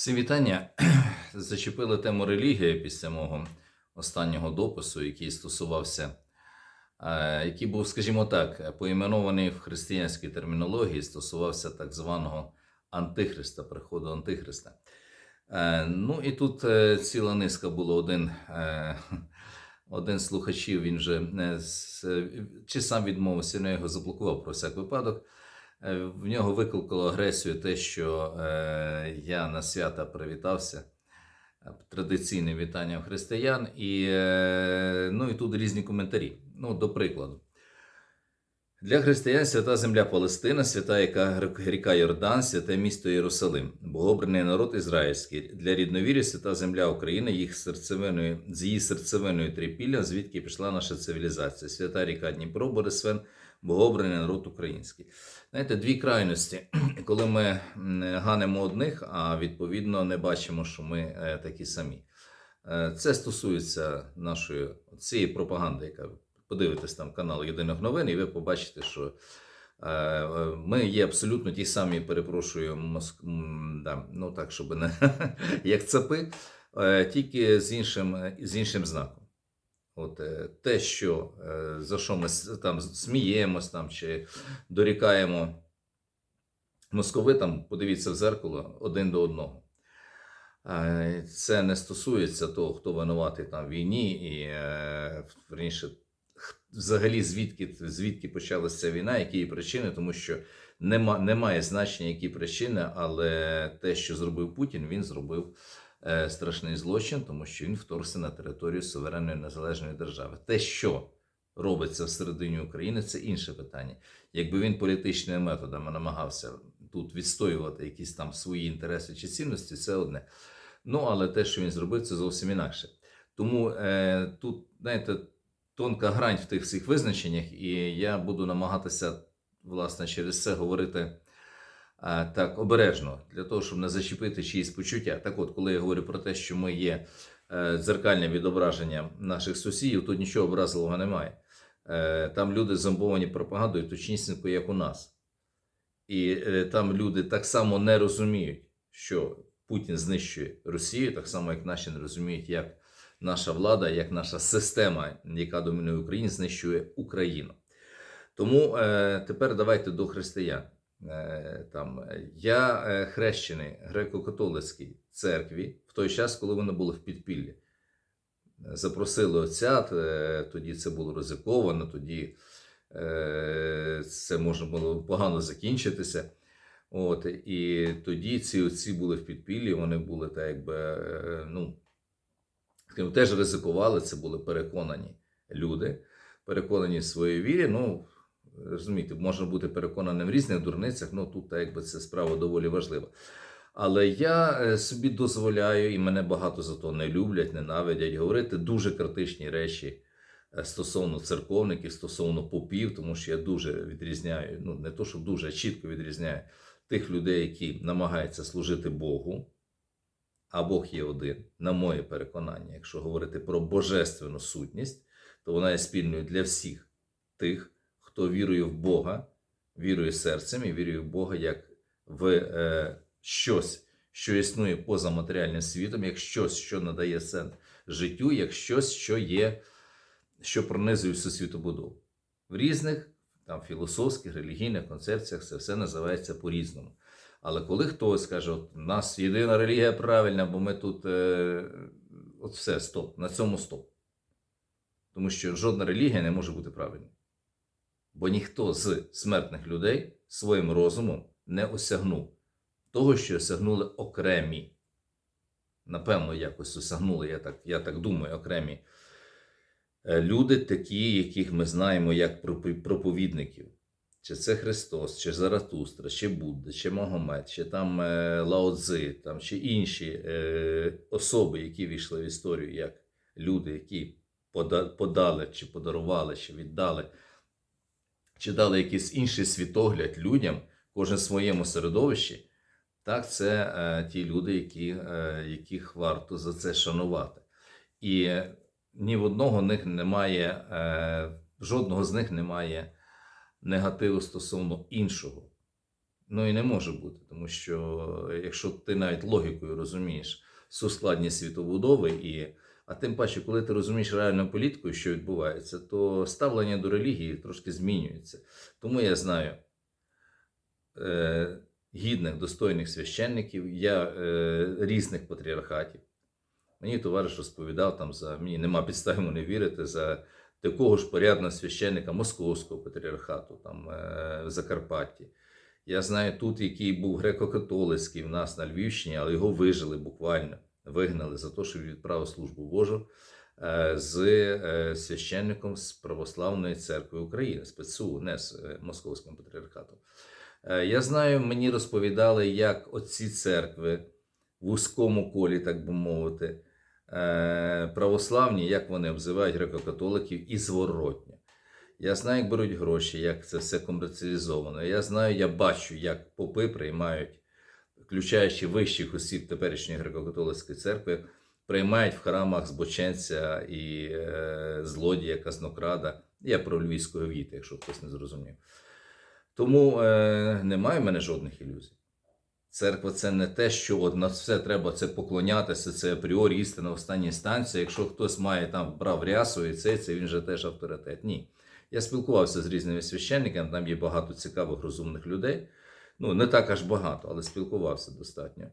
Всі вітання. Зачепили тему релігії після мого останнього допису, який стосувався, е, який був, скажімо так, поіменований в християнській термінології, стосувався так званого Антихриста, приходу Антихриста. Е, Ну і тут е, ціла низка було один. Один слухачів, він вже чи сам відмовився, я його заблокував про всяк випадок. Е, В нього викликало агресію те, що е, я на свята привітався е, традиційним вітанням християн, і, ну, і тут різні коментарі. Ну, до прикладу. Для християн свята земля Палестина, свята яка ріка Йордан, святе місто Єрусалим, богобраний народ ізраїльський. Для рідновірів свята земля України, їх серцевиною, з її серцевиною трипілля, звідки пішла наша цивілізація. Свята ріка Дніпро, Борисвен, богобраний народ український. Знаєте, дві крайності, коли ми ганемо одних, а відповідно не бачимо, що ми е, такі самі. Е, Це стосується нашої цієї пропаганди, яка подивитесь там канал Єдиних новин, і ви побачите, що е, ми є абсолютно ті самі, перепрошую, моск... да, ну так, щоб не як цапи, тільки з іншим, з іншим знаком. От е, те, що е, за що ми там сміємось там чи дорікаємо московитам, подивіться в зеркало один до одного. Е, Це не стосується того, хто винуватий там в війні, і е, верніше, взагалі звідки, звідки почалася ця війна, які її причини, тому що нема, немає значення, які причини, але те, що зробив Путін, він зробив страшний злочин, тому що він вторгся на територію суверенної незалежної держави. Те, що робиться всередині України, це інше питання. Якби він політичними методами намагався тут відстоювати якісь там свої інтереси чи цінності, це одне. Ну, але те, що він зробив, це зовсім інакше. Тому е, тут, знаєте, тонка грань в тих всіх визначеннях, і я буду намагатися, власне, через це говорити е, так обережно, для того, щоб не зачепити чиїсь почуття. Так от, коли я говорю про те, що ми є е, дзеркальне відображення наших сусідів, тут нічого образливого немає. Е, там люди зомбовані пропагандою точнісінько, як у нас. І е, там люди так само не розуміють, що Путін знищує Росію, так само, як наші не розуміють, як наша влада, як наша система, яка домінує Україні, знищує Україну. Тому тепер давайте до християн. Е, там, е, я е, хрещений греко-католицькій церкві в той час, коли вони були в підпіллі. Запросили отця, тоді це було ризиковано, тоді це можна було погано закінчитися. От, і тоді ці отці були в підпіллі, вони були так, якби, ну, теж ризикували, це були переконані люди, переконані в своїй вірі. Ну, розумієте, можна бути переконаним в різних дурницях, ну тут якби це справа доволі важлива. Але я е, собі дозволяю, і мене багато за то не люблять, ненавидять, говорити дуже критичні речі е, стосовно церковників, стосовно попів, тому що я дуже відрізняю, ну не то, що дуже, а чітко відрізняю тих людей, які намагаються служити Богу, а Бог є один, на моє переконання, якщо говорити про божественну сутність, то вона є спільною для всіх тих, хто вірує в Бога, вірує серцем і вірує в Бога як в е, щось, що існує поза матеріальним світом, як щось, що надає сенс життю, як щось, що є, що пронизує всю світобудову. В різних там філософських, релігійних концепціях це все називається по-різному. Але коли хтось каже, от у нас єдина релігія правильна, бо ми тут е, от все, стоп, на цьому стоп. Тому що жодна релігія не може бути правильною. Бо ніхто з смертних людей своїм розумом не осягнув того, що осягнули окремі. Напевно, якось осягнули, я так, я так думаю, окремі е, люди, такі, яких ми знаємо як проповідників. Чи це Христос, чи Заратустра, чи Будда, чи Магомед, чи там е, Лао Цзи, там, чи інші е, особи, які війшли в історію як люди, які подали, чи подарували, чи віддали, чи дали якийсь інший світогляд людям, кожен в своєму середовищі. Так, це е, ті люди, які, е, яких варто за це шанувати. І ні в одного них немає, е, жодного з них немає негативу стосовно іншого. Ну і не може бути, тому що якщо ти навіть логікою розумієш всю складність світобудови, і, а тим паче, коли ти розумієш реальну політику, що відбувається, то ставлення до релігії трошки змінюється. Тому я знаю е, гідних, достойних священників, я е, різних патріархатів. Мені товариш розповідав там за мені нема підстав йому не вірити за такого ж порядного священника Московського патріархату, там е, в Закарпатті. Я знаю тут, який був греко-католицький в нас на Львівщині, але його вижили буквально, вигнали за те, що він відправив службу Божу е, з е, священником з Православної церкви України, з ПЦУ, не з е, Московським патріархатом. Е, Я знаю, мені розповідали, як оці церкви в вузькому колі, так би мовити, православні, як вони обзивають греко-католиків, і зворотня. Я знаю, як беруть гроші, як це все комерціалізовано. Я знаю, я бачу, як попи приймають, включаючи вищих осіб теперішньої греко-католицької церкви, приймають в храмах збоченця і е, злодія, казнокрада. Я про львівського віта, якщо хтось не зрозумів. Тому е, немає в мене жодних ілюзій. Церква це не те, що от на все треба це поклонятися, це апріорі істина остання інстанція. Якщо хтось має там брав рясу і це, це він же теж авторитет. Ні. Я спілкувався з різними священниками, там є багато цікавих, розумних людей. Ну, не так аж багато, але спілкувався достатньо.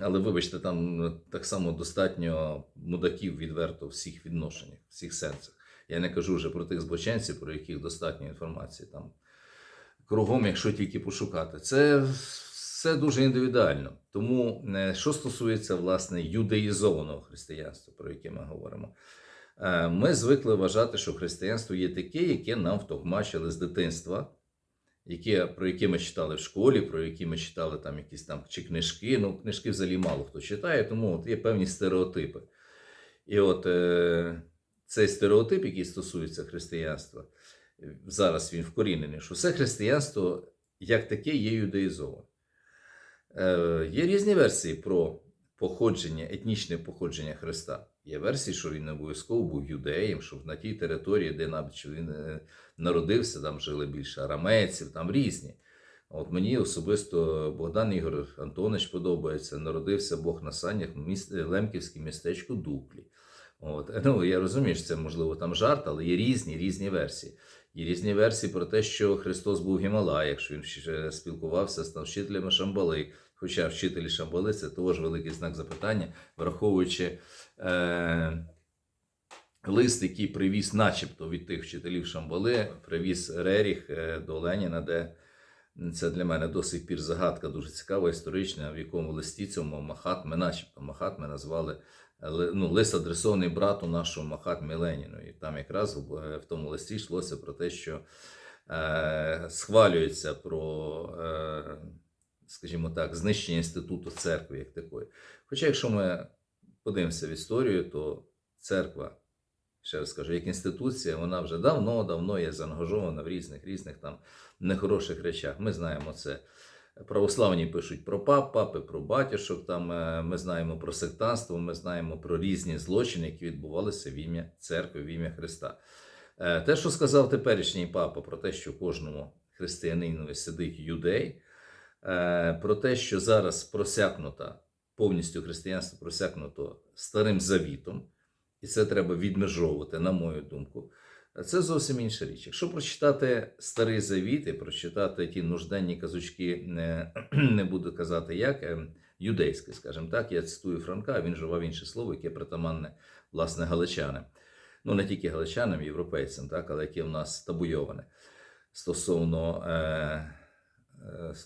Але вибачте, там так само достатньо мудаків відверто в всіх відношеннях, в всіх сенсах. Я не кажу вже про тих збоченців, про яких достатньо інформації там кругом, якщо тільки пошукати. Це все дуже індивідуально. Тому, е, що стосується власне юдеїзованого християнства, про яке ми говоримо, е, ми звикли вважати, що християнство є таке, яке нам втовмачили з дитинства, яке, про яке ми читали в школі, про які ми читали там якісь там чи книжки. Ну, книжки взагалі мало хто читає, тому от є певні стереотипи. І от е, цей стереотип, який стосується християнства, зараз він вкорінений, що все християнство як таке є юдаїзоване. Е, є різні версії про походження, етнічне походження Христа. Є версії, що він не обов'язково був юдеєм, що на тій території, де він е, народився, там жили більше арамейців, там різні. От мені особисто Богдан Ігор Антонович подобається. Народився Бог на санях в міст... Лемківське містечко Дуклі. От. Ну, я розумію, що це можливо там жарт, але є різні різні версії. Є різні версії про те, що Христос був в Гімалаях, що він спілкувався з вчителями Шамбали. Хоча вчителі Шамбали це теж великий знак запитання, враховуючи е, лист, який привіз, начебто від тих вчителів Шамбали, привіз Реріх е, до Леніна, де це для мене до сих пір загадка дуже цікава, історична, в якому листі цьому Махатми, начебто Махатми назвали ли- ну, лист адресований брату нашого Махатмі Леніну. І там якраз в, в тому листі йшлося про те, що е, схвалюється про, е, скажімо так, знищення інституту церкви як такої. Хоча, якщо ми подивимося в історію, то церква, ще раз скажу, як інституція, вона вже давно-давно є заангажована в різних різних там нехороших речах. Ми знаємо це. Православні пишуть про пап, папи, про батюшок. Там е, ми знаємо про сектанство, ми знаємо про різні злочини, які відбувалися в ім'я церкви, в ім'я Христа. Е, Те, що сказав теперішній папа про те, що кожному християнинові сидить юдей, е, про те, що зараз просякнута повністю християнство просякнуто старим завітом, і це треба відмежовувати, на мою думку. Це зовсім інша річ. Якщо прочитати старий завіт і прочитати ті нужденні казочки, не, не буду казати як, е, юдейські, скажімо так, я цитую Франка, він вживав інше слово, яке притаманне, власне, галичанам. Ну, не тільки галичанам, європейцям, так, але яке в нас табуйоване стосовно е, е,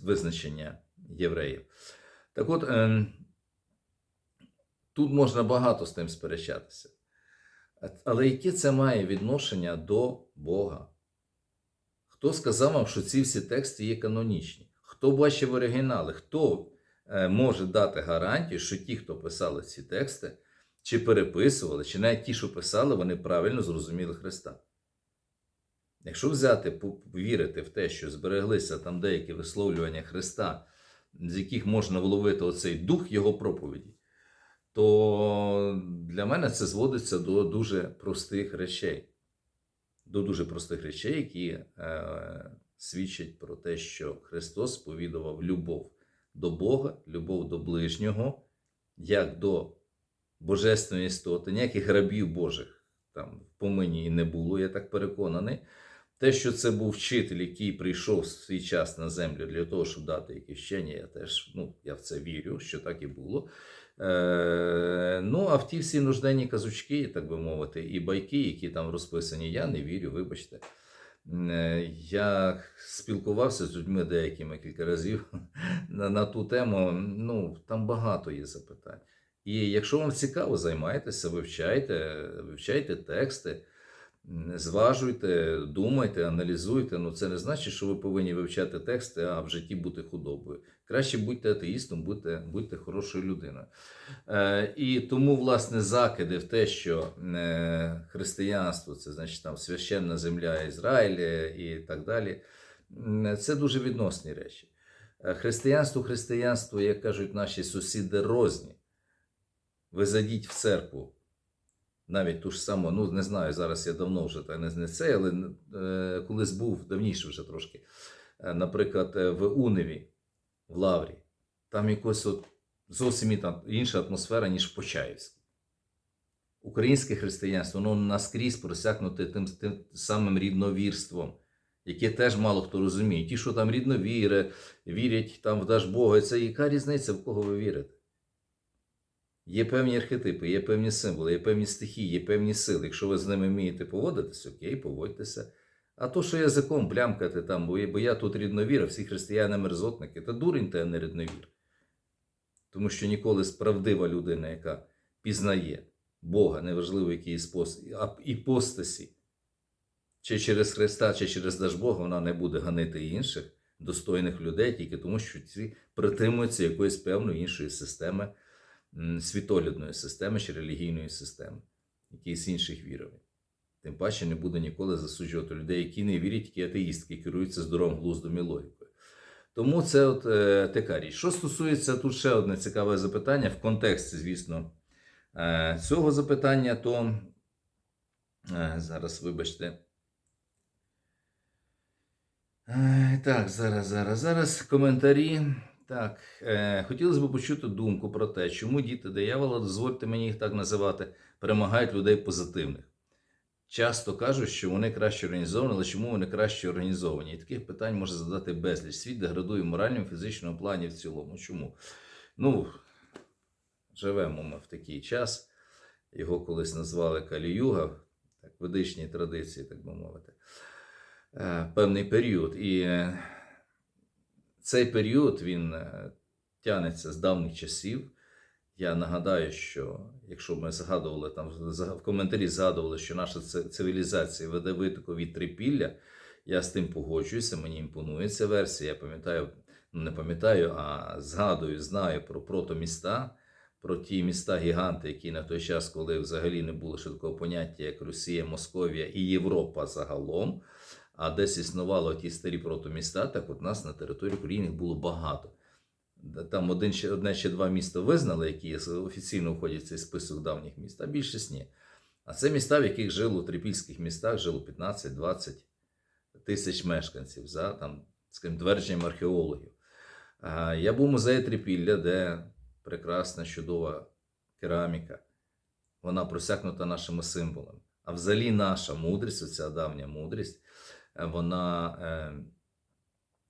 визначення євреїв. Так от, е, тут можна багато з тим сперечатися. Але яке це має відношення до Бога? Хто сказав вам, що ці всі тексти є канонічні? Хто бачив оригінали? Хто е, може дати гарантію, що ті, хто писали ці тексти, чи переписували, чи навіть ті, що писали, вони правильно зрозуміли Христа? Якщо взяти, повірити в те, що збереглися там деякі висловлювання Христа, з яких можна вловити оцей дух Його проповіді, то для мене це зводиться до дуже простих речей. До дуже простих речей, які е, свідчать про те, що Христос сповідував любов до Бога, любов до ближнього, як до божественної істоти, ніяких рабів Божих там в помині і не було, я так переконаний. Те, що це був вчитель, який прийшов в свій час на землю для того, щоб дати якісь вчення, я теж ну, я в це вірю, що так і було. Е, ну, а в ті всі нужденні казочки, так би мовити, і байки, які там розписані, я не вірю, вибачте. Е, Я спілкувався з людьми деякими кілька разів на, на ту тему. Ну, там багато є запитань. І якщо вам цікаво, займайтеся, вивчайте, вивчайте тексти, м, зважуйте, думайте, аналізуйте. Ну, це не значить, що ви повинні вивчати тексти, а в житті бути худобою. Краще будьте атеїстом, будьте, будьте хорошою людиною. Е, і тому, власне, закиди в те, що е, християнство це значить там священна земля Ізраїля і так далі. Це дуже відносні речі. Е, Християнство, християнство, як кажуть наші сусіди, розні. Ви зайдіть в церкву, навіть ту ж саму, ну не знаю, зараз я давно вже так не, не це, але е, колись був давніше вже трошки. Е, наприклад, е, в Уневі, в Лаврі, там якось от зовсім інша атмосфера, ніж в Почаївській. Українське християнство воно наскрізь просякнуте тим, тим самим рідновірством, яке теж мало хто розуміє. Ті, що там рідновіри, вірять там в Дажбога, це яка різниця, в кого ви вірите? Є певні архетипи, є певні символи, є певні стихії, є певні сили. Якщо ви з ними вмієте поводитися, окей, поводьтеся. А то, що язиком плямкати там, бо я, тут рідновіра, всі християни мерзотники, та дурень ти, а не рідновір. Тому що ніколи справдива людина, яка пізнає Бога, неважливо який спосіб, а іпостасі, чи через Христа, чи через Дажбога, вона не буде ганити інших достойних людей, тільки тому, що ці притримуються якоїсь певної іншої системи, світоглядної системи чи релігійної системи, якісь інших вірувань. Тим паче не буде ніколи засуджувати людей, які не вірять, які атеїстки, керуються здоровим глуздом і логікою. Тому це от е, така річ. Що стосується тут ще одне цікаве запитання в контексті, звісно, е, цього запитання, то е, зараз вибачте. Е, Так, зараз, зараз, зараз коментарі. Так, е, хотілося б почути думку про те, чому діти диявола, дозвольте мені їх так називати, перемагають людей позитивних. Часто кажуть, що вони краще організовані, але чому вони краще організовані? І таких питань може задати безліч. Світ деградує в моральному, фізичному плані в цілому. Чому? Ну, живемо ми в такий час. Його колись назвали Каліюга, так, ведичній традиції, так би мовити, е, певний період. І е, цей період він е, тягнеться з давніх часів. Я нагадаю, що якщо ми згадували там в- коментарі згадували, що наша цивілізація веде витоку від трипілля, я з тим погоджуюся, мені імпонує ця версія. Я пам'ятаю, ну не пам'ятаю, а згадую, знаю про протоміста, про ті міста-гіганти, які на той час, коли взагалі не було ще такого поняття, як Росія, Московія і Європа загалом, а десь існувало ті старі протоміста, так от нас на території України було багато. Там один, одне чи два міста визнали, які офіційно входять в цей список давніх міст, а більшість ні. А це міста, в яких жило в трипільських містах, жило 15-20 тисяч мешканців, за там, скажімо, твердженням археологів. Я був в музеї Трипілля, де прекрасна, чудова кераміка. Вона просякнута нашими символами. А взагалі наша мудрість, оця давня мудрість, вона е,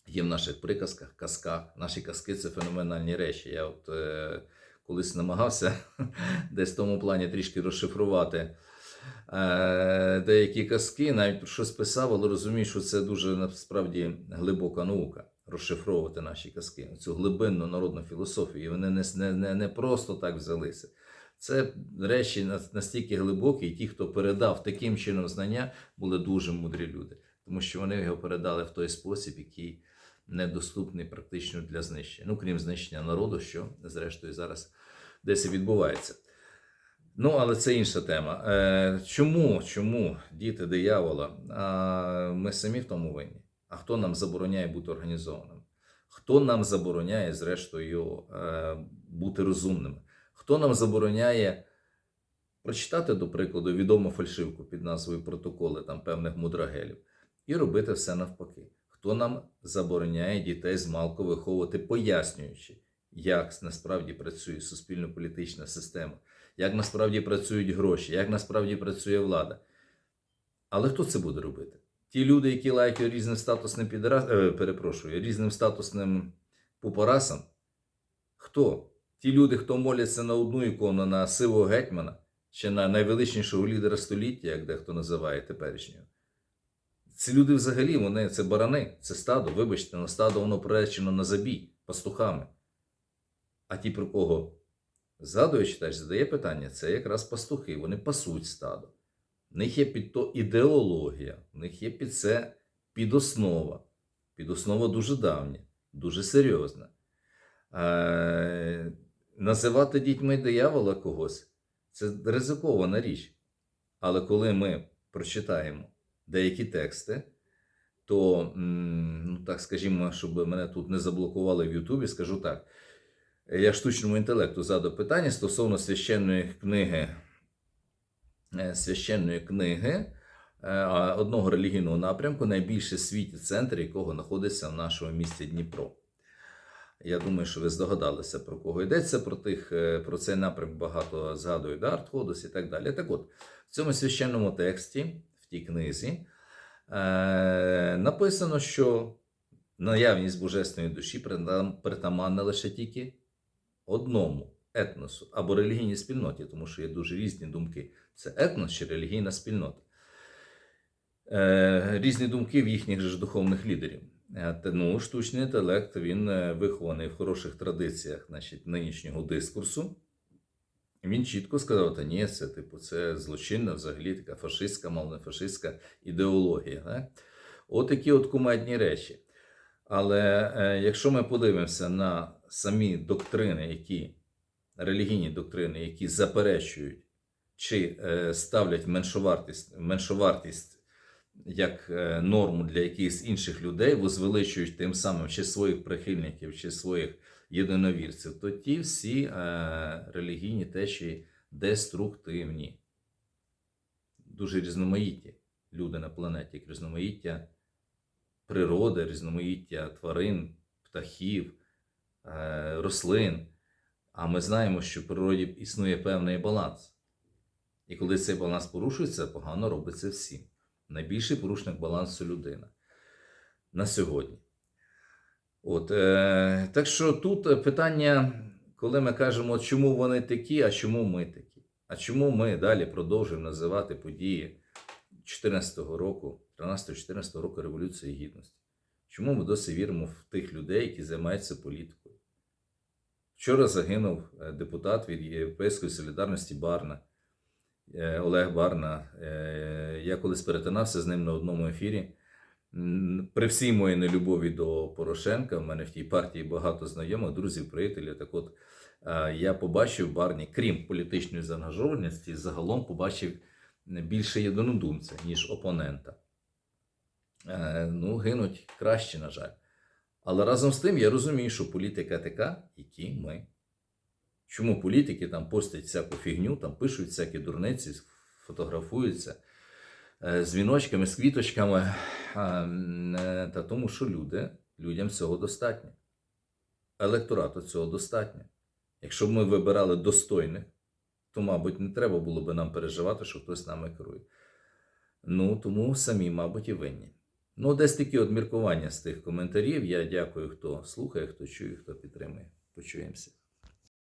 є в наших приказках, казках. Наші казки це феноменальні речі. Я от е, колись намагався десь в тому плані трішки розшифрувати е, деякі казки, навіть про щось писав, але розумію, що це дуже насправді глибока наука. Розшифровувати наші казки, цю глибинну народну філософію. Вони не, не, не просто так взялися. Це речі настільки глибокі, і ті, хто передав таким чином знання, були дуже мудрі люди, тому що вони його передали в той спосіб, який недоступний практично для знищення. Ну, крім знищення народу, що зрештою зараз десь і відбувається. Ну, але це інша тема. Е, чому, чому діти диявола? А ми самі в тому винні. А хто нам забороняє бути організованим? Хто нам забороняє, зрештою, е, бути розумними? Хто нам забороняє прочитати, до прикладу, відому фальшивку під назвою протоколи там певних мудрагелів і робити все навпаки? Хто нам забороняє дітей з малку виховувати, пояснюючи, як насправді працює суспільно-політична система, як насправді працюють гроші, як насправді працює влада. Але хто це буде робити? Ті люди, які лайкають різним статусним підраз... е, перепрошую, різним статусним пупорасам. Хто? Ті люди, хто моляться на одну ікону, на сивого гетьмана, чи на найвеличнішого лідера століття, як дехто називає теперішнього. Ці люди взагалі, вони це барани, це стадо, вибачте, на стадо воно приречено на забій пастухами. А ті, про кого згадує читач, задає питання, це якраз пастухи, вони пасуть стадо. В них є під то ідеологія, в них є під це підоснова. Підоснова дуже давня, дуже серйозна. Е, називати дітьми диявола когось це ризикована річ. Але коли ми прочитаємо деякі тексти, то, ну так скажімо, щоб мене тут не заблокували в Ютубі, скажу так. Я штучному інтелекту задав питання стосовно священної книги, е, священної книги е, одного релігійного напрямку, найбільший в світі центр, якого знаходиться в нашому місті Дніпро. Я думаю, що ви здогадалися, про кого йдеться, про тих, е, про цей напрямок багато згадують Дарт Ходос і так далі. Так от, в цьому священному тексті, тій книзі, е, написано, що наявність божественної душі притам- притаманна лише тільки одному етносу або релігійній спільноті, тому що є дуже різні думки: це етнос чи релігійна спільнота. Е, різні думки в їхніх же духовних лідерів. Е, Ну, штучний інтелект він е, вихований в хороших традиціях значить, нинішнього дискурсу. Він чітко сказав, та ні, це типу, це злочинна, взагалі така фашистська, мов не фашистська ідеологія. Так? От такі от кумедні речі. Але е, якщо ми подивимося на самі доктрини, які релігійні доктрини, які заперечують чи е, ставлять меншовартість, меншовартість як е, норму для якихось інших людей, возвеличують тим самим чи своїх прихильників, чи своїх єдиновірців, то ті всі е, релігійні течії деструктивні, дуже різноманітні люди на планеті, як різноманіття природи, різноманіття тварин, птахів, е, рослин. А ми знаємо, що в природі існує певний баланс. І коли цей баланс порушується, погано робиться всім. Найбільший порушник балансу людина на сьогодні. От, е, так що тут питання, коли ми кажемо, чому вони такі, а чому ми такі? А чому ми далі продовжуємо називати події 14-го року, 13-14 року Революції Гідності? Чому ми досі віримо в тих людей, які займаються політикою? Вчора загинув е, депутат від Європейської солідарності Барна. Е, Олег Барна. Е, Я колись перетинався з ним на одному ефірі. При всій моїй нелюбові до Порошенка, в мене в тій партії багато знайомих, друзів, приятелів. Так от е, я побачив Барні, крім політичної заангажованості, загалом побачив більше єдинодумця, ніж опонента. Е, Ну, гинуть краще, на жаль. Але разом з тим я розумію, що політика така, які ми. Чому політики там постять всяку фігню, там пишуть всякі дурниці, фотографуються з віночками, з квіточками, е, та тому, що люди, людям цього достатньо. Електорату цього достатньо. Якщо б ми вибирали достойних, то, мабуть, не треба було б нам переживати, що хтось нами керує. Ну, тому самі, мабуть, і винні. Ну, десь такі от міркування з тих коментарів. Я дякую, хто слухає, хто чує, хто підтримує. Почуємося.